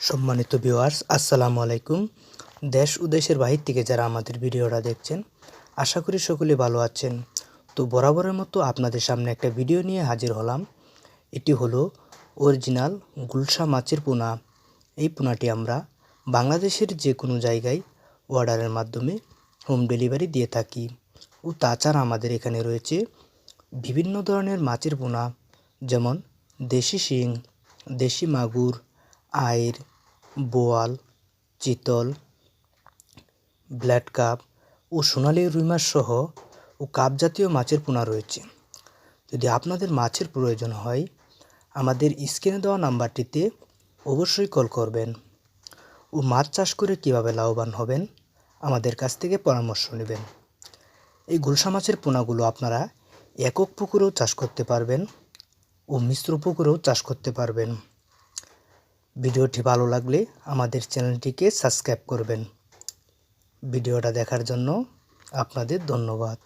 সম্মানিত ভিউয়ার্স আসসালামু আলাইকুম। দেশ ও দেশের বাহির থেকে যারা আমাদের ভিডিওটা দেখছেন, আশা করি সকলে ভালো আছেন। তো বরাবরের মতো আপনাদের সামনে একটা ভিডিও নিয়ে হাজির হলাম। এটি হলো অরিজিনাল গুলশা মাছের পোনা। এই পোনাটি আমরা বাংলাদেশের যে কোনো জায়গায় অর্ডারের মাধ্যমে হোম ডেলিভারি দিয়ে থাকি। ও তাছাড়া আমাদের এখানে রয়েছে বিভিন্ন ধরনের মাছের পোনা, যেমন দেশি শিং, দেশি মাগুর আইর, বোয়াল, চিতল ব্ল্যাড কাপ ও সোনালি রুই মাছ সহ ও কাপ জাতীয় মাছের পোনা রয়েছে। যদি আপনাদের মাছের প্রয়োজন হয়, আমাদের স্ক্রিনে দেওয়া নাম্বারটিতে অবশ্যই কল করবেন ও মাছ চাষ করে কীভাবে লাভবান হবেন, আমাদের কাছ থেকে পরামর্শ নেবেন। এই গুলশা মাছের পোনাগুলো আপনারা একক পুকুরেও চাষ করতে পারবেন ও মিশ্র পুকুরেও চাষ করতে পারবেন। ভিডিওটি ভালো লাগলে আমাদের চ্যানেলটিকে সাবস্ক্রাইব করবেন। ভিডিওটা দেখার জন্য আপনাদের ধন্যবাদ।